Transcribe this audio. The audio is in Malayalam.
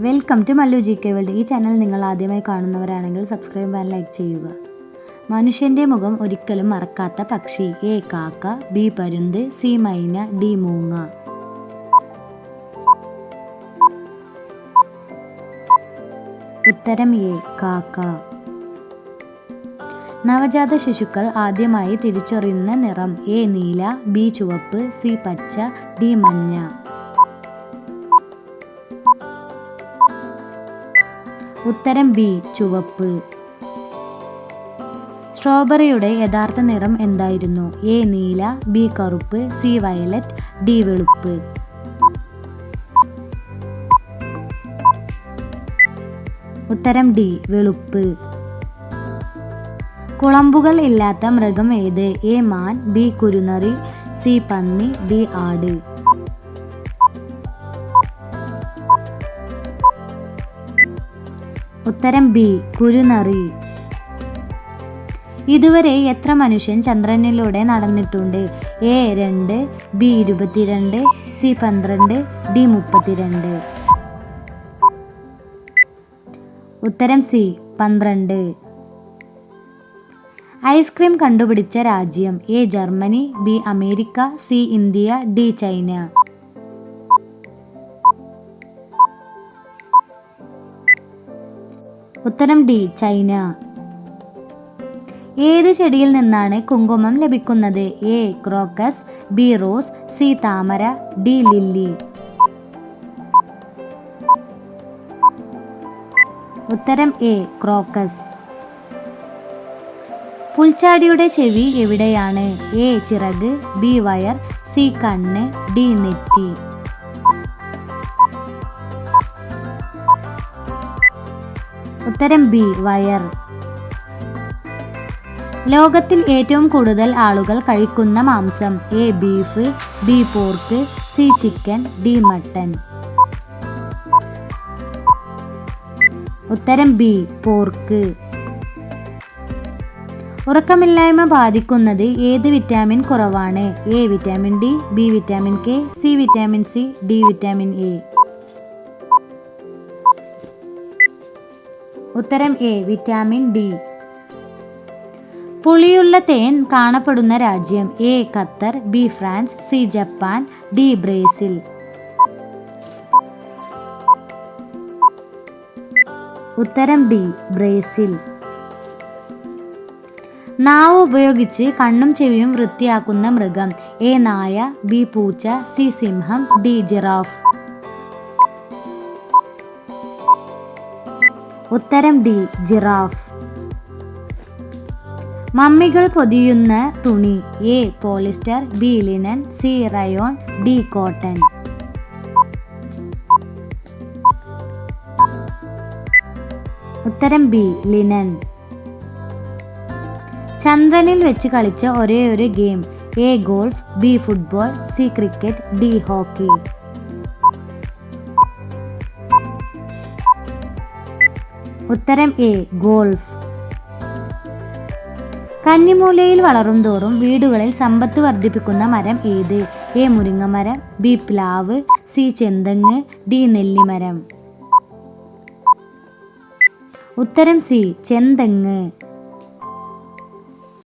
Welcome to Mallu G K world ഈ ചാനൽ നിങ്ങൾ ആദ്യമായി കാണുന്നവരാണെങ്കിൽ സബ്സ്ക്രൈബ് ആൻഡ് ലൈക്ക് ചെയ്യുക. മനുഷ്യന്റെ മുഖം ഒരിക്കലും മറക്കാത്ത പക്ഷി. എ കാക്ക ബി പരുന്ത് സി മൈന ഡി മൂങ്ങ. ഉത്തരം എ കാക്ക. നവജാത ശിശുക്കൾ ആദ്യമായി തിരിച്ചറിയുന്ന നിറം. എ നീല ബി ചുവപ്പ് സി പച്ച ഡി മഞ്ഞ. ഉത്തരം ബി ചുവപ്പ്. സ്ട്രോബെറിയുടെ യഥാർത്ഥ നിറം എന്തായിരുന്നു? എ നീല ബി കറുപ്പ് സി വയലറ്റ് ഡി വെളുപ്പ്. ഉത്തരം ഡി വെളുപ്പ്. കുളമ്പുകൾ ഇല്ലാത്ത മൃഗം ഏത്? എ മാൻ ബി കുരുനറി സി പന്നി ഡി ആട്. ഉത്തരം ബി കുരുനറി. ഇതുവരെ എത്ര മനുഷ്യൻ ചന്ദ്രനിലൂടെ നടന്നിട്ടുണ്ട്? എ രണ്ട് ബി ഇരുപത്തിരണ്ട് സി പന്ത്രണ്ട് ഡി മുപ്പത്തിരണ്ട്. ഉത്തരം സി പന്ത്രണ്ട്. ഐസ്ക്രീം കണ്ടുപിടിച്ച രാജ്യം A Germany B America C India D China. ഉത്തരം ഡി ചൈന. ഏത് ചെടിയിൽ നിന്നാണ് കുങ്കുമം ലഭിക്കുന്നത്? A crocus B rose C താമര ഡി ലില്ലി. ഉത്തരം എ ക്രോക്കസ്. പുൽച്ചാടിയുടെ ചെവി എവിടെയാണ്? എ ചിറക് ബി വയർ സി കണ്ണ് ഡി നെറ്റി. ഉത്തരം ബി വയർ. ലോകത്തിൽ ഏറ്റവും കൂടുതൽ ആളുകൾ കഴിക്കുന്ന മാംസം A beef B pork C chicken D mutton. ഉത്തരം ബി പോർക്ക്. ഉറക്കമില്ലായ്മ ബാധിക്കുന്നത് ഏത് വിറ്റാമിൻ കുറവാണ്? A vitamin D B vitamin K C vitamin C D vitamin A. ഉത്തരം എ വിറ്റാമിൻ ഡി. പുളിയുള്ള തേൻ കാണപ്പെടുന്ന രാജ്യം A Qatar B France C Japan D Brazil. ഉത്തരം ഡി ബ്രേസിൽ. നാവ് ഉപയോഗിച്ച് കണ്ണും ചെവിയും വൃത്തിയാക്കുന്ന മൃഗം എ നായ ബി പൂച്ച സി സിംഹം ഡി ജിറാഫ്. ഉത്തരം ഡി ജിറാഫ്. മമ്മികൾ പൊതിയുന്ന തുണി A polyester B linen C rayon D cotton. ഉത്തരം ബി ലിനൻ. ചന്ദ്രനിൽ വെച്ച് കളിച്ച ഒരേ ഒരു game A golf B football C cricket D hockey. ഉത്തരം എ ഗോൾഫ്. കന്നിമൂലയിൽ വളരും തോറും വീടുകളിൽ സമ്പത്ത് വർദ്ധിപ്പിക്കുന്ന മരം ഏത്? എ മുരിങ്ങമരം. ബി പ്ലാവ്. സി ചെന്തങ്ങ്. ഡി നെല്ലിമരം. ഉത്തരം സി ചെന്തങ്ങ്.